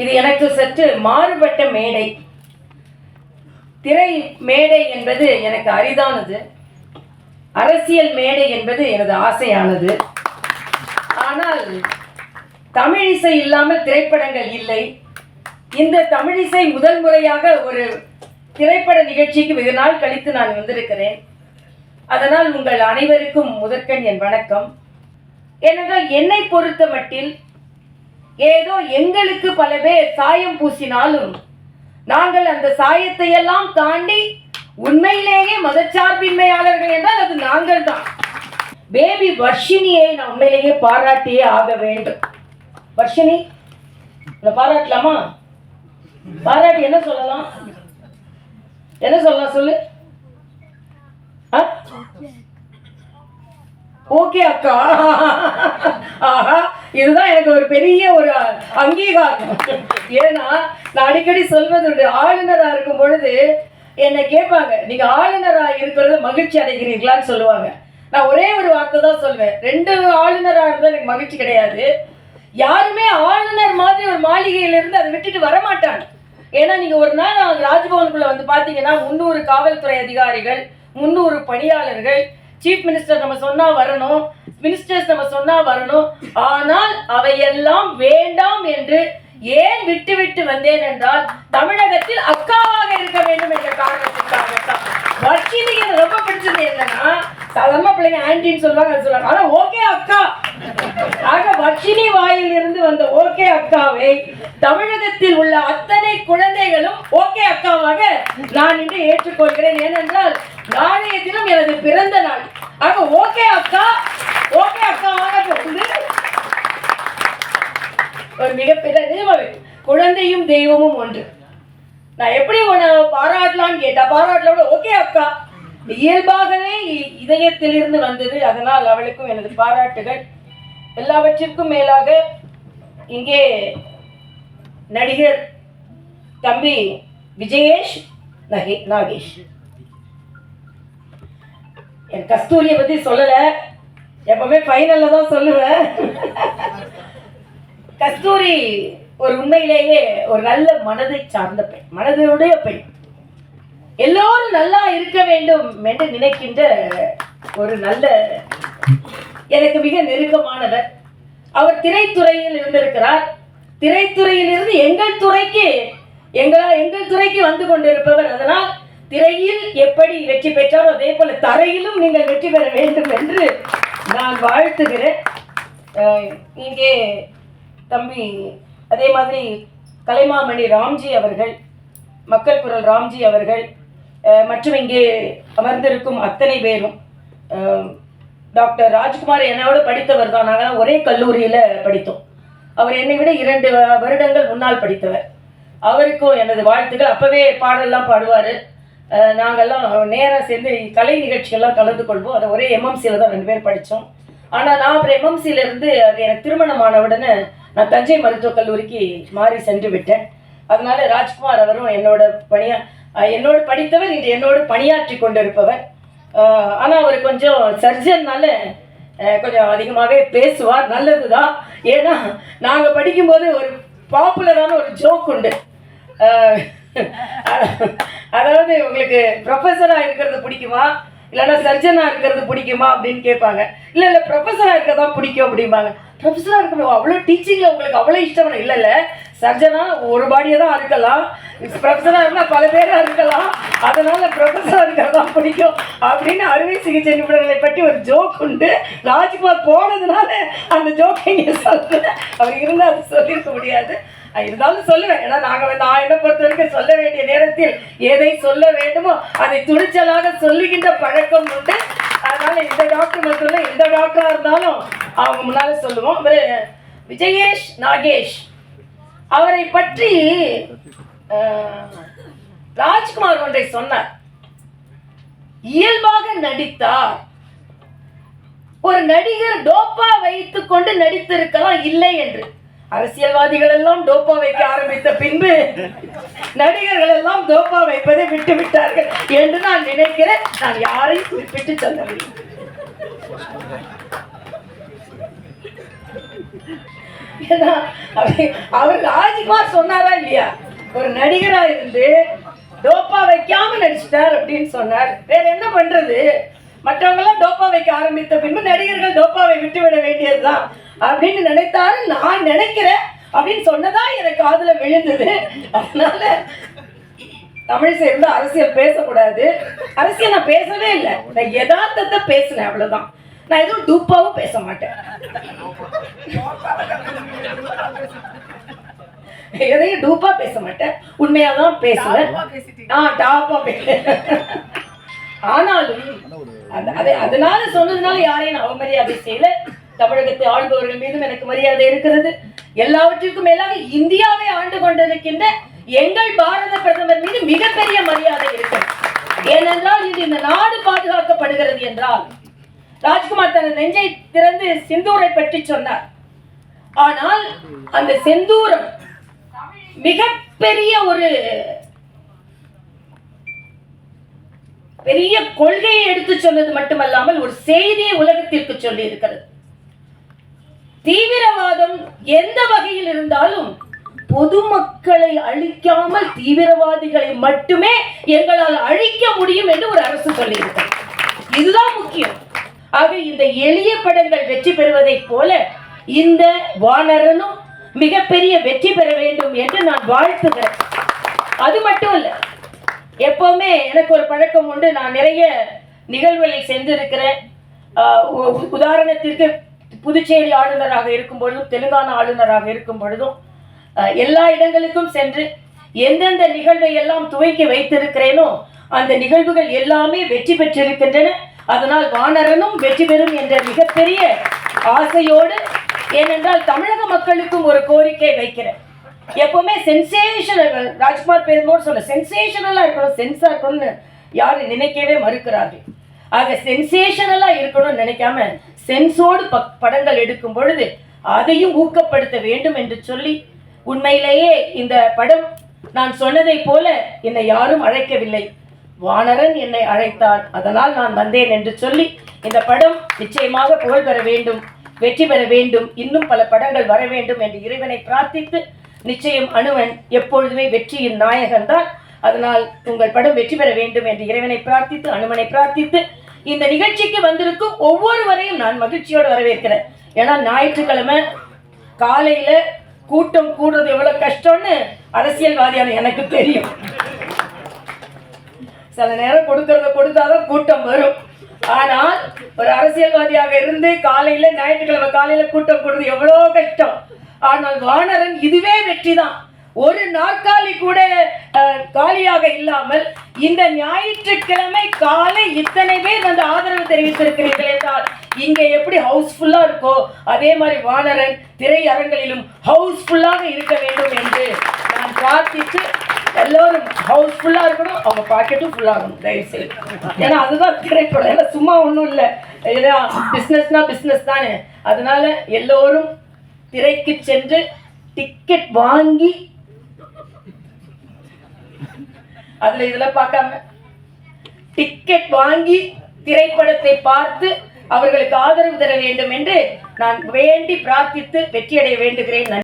இது எனக்கு சற்று மாறுபட்ட மேடை. திரை மேடை என்பது எனக்கு அரிதானது. அரசியல் மேடை என்பது எனது ஆசையானது. ஆனால் தமிழிசை இல்லாமல் திரைப்படங்கள் இல்லை. இந்த தமிழிசை முதல் முறையாக ஒரு திரைப்பட நிகழ்ச்சிக்கு வெகு நாள் கழித்து நான் வந்திருக்கிறேன். அதனால் உங்கள் அனைவருக்கும் முதற்கண் என் வணக்கம். ஏனென்றால் என்னை பொறுத்த மட்டில் ஏதோ எங்களுக்கு பல பேர் சாயம் பூசினாலும் நாங்கள் அந்த சாயத்தை எல்லாம் தாண்டி உண்மையிலேயே மதச்சார்பின்மையாளர்கள் என்றால் அது நாங்கள் தான். பேபி வர்ஷினியை நான் உண்மையிலேயே பாராட்டியே ஆக வேண்டும். வர்ஷினி பாராட்டலாமா? பாராட்டி என்ன சொல்லலாம்? என்ன சொல்லலாம் சொல்லு? ஓகே அக்கா. ஆஹா. இதுதான் எனக்கு ஒரு பெரிய ஒரு அங்கீகாரம். ஏன்னா நான் அடிக்கடி சொல்வது ஆளுநராக இருக்கும் பொழுது என்னை கேட்பாங்க நீங்க ஆளுநரா இருக்கிறது மகிழ்ச்சி அடைகிறீர்களான்னு சொல்லுவாங்க. நான் ஒரே ஒரு வார்த்தை தான் சொல்வேன் ரெண்டு ஆளுநராக இருந்தால் எனக்கு மகிழ்ச்சி கிடையாது. யாருமே ஆளுநர் மாதிரி ஒரு மாளிகையிலிருந்து அதை விட்டுட்டு வரமாட்டாங்க. ஏன்னா நீங்க ஒரு நாள் ராஜ்பவனுக்குள்ள வந்து பாத்தீங்கன்னா முந்நூறு காவல்துறை அதிகாரிகள் முந்நூறு பணியாளர்கள் சீஃப் மினிஸ்டர் நம்ம சொன்னா வரணும் மினிஸ்டர்ஸ் நம்ம சொன்னா வரணும். ஆனால் அவையெல்லாம் வேண்டாம் என்று ஏன் விட்டு விட்டு வந்தேன் என்றால் தமிழகத்தில் அக்காவாக இருக்க வேண்டும் என்ற காரணத்திற்காகத்தான். வர்ஷினி எனக்கு ரொம்ப பிடிச்சது என்னன்னா சாதாரண பிள்ளைங்க ஆன்டின்னு சொல்லுவாங்க சொல்லுவாங்க. ஆனா ஓகே அக்கா. ஆக வர்ஷினி வாயிலிருந்து வந்த ஓகே அக்காவை தமிழகத்தில் உள்ள அத்தனை குழந்தைகளும் ஓகே அக்காவாக நான் இன்று ஏற்றுக்கொள்கிறேன். ஏனென்றால் நாளைய தினம் எனது பிறந்த நாள். ஆக ஓகே அக்கா ஓகே அக்காவாக வந்து ஒரு மிகப்பெரிய நிஜமாவே குழந்தையும் தெய்வமும் ஒன்று. நான் எப்படி உன்னை பாராட்டலாம்னு கேட்டா பாராட்டல ஓகே அக்கா. இயல்பாகவே இதயத்திலிருந்து வந்தது. அதனால் அவளுக்கும் எனது பாராட்டுகள். எல்லாவற்றிற்கும் மேலாக இங்கே நடிகர் தம்பி விஜயேஷ் நகே நாகேஷ். என் கஸ்தூரியை பத்தி சொல்லல. எப்பவுமே ஃபைனல்ல தான் சொல்லுவேன். கஸ்தூரி ஒரு உண்மையிலேயே ஒரு நல்ல மனதை சார்ந்த பெண் மனதுடைய பெண். எல்லோரும் நல்லா இருக்க வேண்டும் என்று நினைக்கின்ற ஒரு நல்ல எனக்கு மிக நெருக்கமானவர். அவர் திரைத்துறையில் இருந்திருக்கிறார். திரைத்துறையிலிருந்து எங்கள் துறைக்கு எங்களா எங்கள் துறைக்கு வந்து கொண்டிருப்பவர். அதனால் திரையில் எப்படி வெற்றி பெற்றாரோ அதே போல தரையிலும் நீங்கள் வெற்றி பெற வேண்டும் என்று நான் வாழ்த்துகிறேன். இங்கே தம்பி அதே மாதிரி கலைமாமணி ராம்ஜி அவர்கள் மக்கள் குரல் ராம்ஜி அவர்கள் மற்றும் இங்கே அமர்ந்திருக்கும் அத்தனை பேரும் டாக்டர் ராஜ்குமார் என்னோட படித்தவர் தான். நாங்கள் ஒரே கல்லூரியில் படித்தோம். அவர் என்னை விட இரண்டு வருடங்கள் முன்னால் படித்தவர். அவருக்கும் எனது வாழ்த்துக்கள். அப்போவே பாடல்லாம் பாடுவார். நாங்கள்லாம் நேராக சேர்ந்து கலை நிகழ்ச்சிகள்லாம் கலந்து கொள்வோம். அதை ஒரே எம்எம்சியில் தான் ரெண்டு பேர் படித்தோம். ஆனால் நான் அப்புறம் எம்எம்சியிலேருந்து இருந்து அது எனக்கு திருமணமான உடனே நான் தஞ்சை மருத்துவக் கல்லூரிக்கு மாறி சென்று விட்டேன். அதனால ராஜ்குமார் அவரும் என்னோட பணியா என்னோடு படித்தவர் இன்று என்னோடு பணியாற்றி கொண்டிருப்பவர். ஆனால் அவர் கொஞ்சம் சர்ஜன்னால கொஞ்சம் அதிகமாகவே பேசுவார். நல்லது தான் ஏன்னா நாங்கள் படிக்கும்போது ஒரு பாப்புலரான ஒரு ஜோக் உண்டு. அதாவது உங்களுக்கு ப்ரொஃபஸராக இருக்கிறது பிடிக்குமா? இல்லைன்னா சர்ஜனாக இருக்கிறது பிடிக்குமா அப்படின்னு கேட்பாங்க. இல்லை இல்லை ப்ரொஃபஸராக இருக்கிறதா பிடிக்கும் அப்படிம்பாங்க. ப்ரொஃபஸராக இருக்கணும் அவ்வளோ டீச்சிங்கில் உங்களுக்கு அவ்வளோ இஷ்டம் இல்லை. இல்லை சர்ஜனா ஒரு பாடியை தான் இருக்கலாம் ப்ரொஃபஸராக இருந்தால் பல பேராக இருக்கலாம் அதனால ப்ரொஃபஸராக தான் பிடிக்கும். அப்படின்னு அறுவை சிகிச்சை நிபுணர்களை பற்றி ஒரு ஜோக் உண்டு. ராஜ்குமார் போனதுனால அந்த ஜோக்கை இங்கே சொல்கிறேன் அவர் இருந்தால் அது சொல்லியிருக்க முடியாது. இருந்தாலும் சொல்லுவேன். ஏன்னா நாங்கள் நான் என்ன பொறுத்த வரைக்கும் சொல்ல வேண்டிய நேரத்தில் எதை சொல்ல வேண்டுமோ அதை துணிச்சலாக சொல்லுகின்ற பழக்கம் உண்டு. அதனால் இந்த டாக்டர் மட்டும் இல்லை எந்த டாக்டராக இருந்தாலும் அவங்க முன்னால சொல்லுவோம். விஜயேஷ் நாகேஷ். அவரை பற்றி ராஜ்குமார் ஒன்றை சொன்னார். இயல்பாக நடித்தார். ஒரு நடிகர் டோப்பா வைத்துக் கொண்டு நடித்திருக்கலாம் இல்லை என்று. அரசியல்வாதிகள் எல்லாம் டோப்பா வைக்க ஆரம்பித்த பின்பு நடிகர்கள் எல்லாம் டோப்பா வைப்பதை விட்டு விட்டார்கள் என்று நான் நினைக்கிறேன். நான் யாரையும் குறிப்பிட்டு சொல்லவில்லை. ஏன்னா அவர் ராஜ்குமார் சொன்னாரா இல்லையா? ஒரு நடிகரா இருந்து டோப்பா வைக்காம நடிச்சிட்டார் அப்படின்னு சொன்னார். வேற என்ன பண்றது? மற்றவங்களாம் டோப்பா வைக்க ஆரம்பித்த பின்பு நடிகர்கள் டோப்பாவை விட்டுவிட வேண்டியதுதான் அப்படின்னு நினைத்தாரு. நான் நினைக்கிறேன் அப்படின்னு சொன்னதா எனக்கு காதுல விழுந்தது. அதனால தமிழ் சேர்ந்து அரசியல் பேசக்கூடாது. அரசியல் நான் பேசவே இல்லை. நான் யதார்த்தத்தை பேசினேன் அவ்வளவுதான். நான் எதுவும் டூப்பாவும் பேச மாட்டேன். எதையும் டூப்பா பேச மாட்டேன். உண்மையா தான் பேசுவேன் ஆ டாப்பா பேசுவேன் ஆனாலும் அது அதனால சொன்னதுனால யாரையும் நான் அவமரியாதை செய்யல. தமிழகத்தை ஆள்பவர்கள் மீதும் எனக்கு மரியாதை இருக்கிறது. எல்லாவற்றிற்கும் மேலாக இந்தியாவை ஆண்டு கொண்டிருக்கின்ற எங்கள் பாரத பிரதமர் மீது மிகப்பெரிய மரியாதை இருக்கிறது. ஏனென்றால் இது இந்த நாடு பாதுகாக்கப்படுகிறது என்றால் ராஜ்குமார் தனது நெஞ்சை திறந்து சிந்தூரை பற்றி சொன்னார். ஆனால் அந்த செந்தூரம் மிகப்பெரிய ஒரு பெரிய கொள்கையை எடுத்து சொன்னது மட்டுமல்லாமல் ஒரு செய்தியை உலகத்திற்கு சொல்லி இருக்கிறது தீவிரவாதம் எந்த வகையில் இருந்தாலும் பொதுமக்களை அழிக்காமல் தீவிரவாதிகளை மட்டுமே எங்களால் அழிக்க முடியும் என்று ஒரு அரசு சொல்லியிருக்கிறது. இதுதான் முக்கியம். ஆக இந்த எளிய படங்கள் வெற்றி பெறுவதைப் போல இந்த வானரனும் மிகப்பெரிய வெற்றி பெற வேண்டும் என்று நான் வாழ்த்துகிறேன். அது மட்டும் இல்லை எப்போவுமே எனக்கு ஒரு பழக்கம் உண்டு. நான் நிறைய நிகழ்வுகளில் சென்றிருக்கிறேன். உ- உதாரணத்திற்கு புதுச்சேரி ஆளுநராக இருக்கும் பொழுதும் தெலுங்கானா ஆளுநராக இருக்கும் பொழுதும் எல்லா இடங்களுக்கும் சென்று எந்தெந்த நிகழ்வை எல்லாம் துவக்கி வைத்திருக்கிறேனோ அந்த நிகழ்வுகள் எல்லாமே வெற்றி பெற்றிருக்கின்றன. அதனால் வானரனும் வெற்றி பெறும் என்ற மிகப்பெரிய ஆசையோடு ஏனென்றால் தமிழக மக்களுக்கும் ஒரு கோரிக்கை வைக்கிறேன். எப்பவுமே சென்சேஷனல் ராஜ்குமார் பெருமோடு சொல்ல சென்சேஷனலாக இருக்கணும் சென்ஸாக இருக்கணும்னு யாரும் நினைக்கவே மறுக்கிறார்கள். ஆக சென்சேஷனலாக இருக்கணும்னு நினைக்காம சென்ஸோடு ப படங்கள் எடுக்கும் பொழுது அதையும் ஊக்கப்படுத்த வேண்டும் என்று சொல்லி உண்மையிலேயே இந்த படம் நான் சொன்னதைப் போல என்னை யாரும் அழைக்கவில்லை. வானரன் என்னை அழைத்தான் அதனால் நான் வந்தேன் என்று சொல்லி இந்த படம் நிச்சயமாக புகழ் பெற வேண்டும் வெற்றி பெற வேண்டும் இன்னும் பல படங்கள் வர வேண்டும் என்று இறைவனை பிரார்த்தித்து நிச்சயம் அனுவன் எப்பொழுதுமே வெற்றியின் நாயகன் தான். அதனால் உங்கள் படம் வெற்றி பெற வேண்டும் என்று இறைவனை பிரார்த்தித்து அனுமனை பிரார்த்தித்து இந்த நிகழ்ச்சிக்கு வந்திருக்கும் ஒவ்வொருவரையும் நான் மகிழ்ச்சியோடு வரவேற்கிறேன். ஏன்னா ஞாயிற்றுக்கிழமை காலையில கூட்டம் கூடுறது எவ்வளவு கஷ்டம்னு அரசியல்வாதியான எனக்கு தெரியும். சில நேரம் கொடுக்கறத கொடுத்தாதான் கூட்டம் வரும். ஆனால் ஒரு அரசியல்வாதியாக இருந்து காலையில ஞாயிற்றுக்கிழமை காலையில கூட்டம் கொடுத்து எவ்வளோ கஷ்டம். ஆனால் வானரன் இதுவே வெற்றி தான் ஒரு நாற்காலி கூட காலியாக இல்லாமல் இந்த ஞாயிற்றுக்கிழமை காலை இத்தனை பேர் வந்து ஆதரவு தெரிவித்திருக்கிறீர்கள் என்றால் இங்கே எப்படி ஹவுஸ்ஃபுல்லா இருக்கோ அதே மாதிரி வானரன் திரையரங்களிலும் ஹவுஸ்ஃபுல்லாக இருக்க வேண்டும் என்று நான் பிரார்த்தித்து எல்லோரும் ஹவுஸ்ஃபுல்லாக இருக்கணும் அவங்க பாக்கெட்டும் ஃபுல்லாகணும் தயவு செய்து. ஏன்னா அதுதான் திரைப்படம். ஏன்னா சும்மா ஒன்றும் இல்லை. ஏன்னா பிஸ்னஸ்னால் பிஸ்னஸ் தானே. அதனால எல்லோரும் திரைக்கு சென்று டிக்கெட் வாங்கி அதுல இதெல்லாம் பார்க்காம டிக்கெட் வாங்கி திரைப்படத்தை பார்த்து அவர்களுக்கு ஆதரவு தர வேண்டும் என்று நான் வேண்டி பிரார்த்தித்து வெற்றியடைய வேண்டுகிறேன். நன்றி.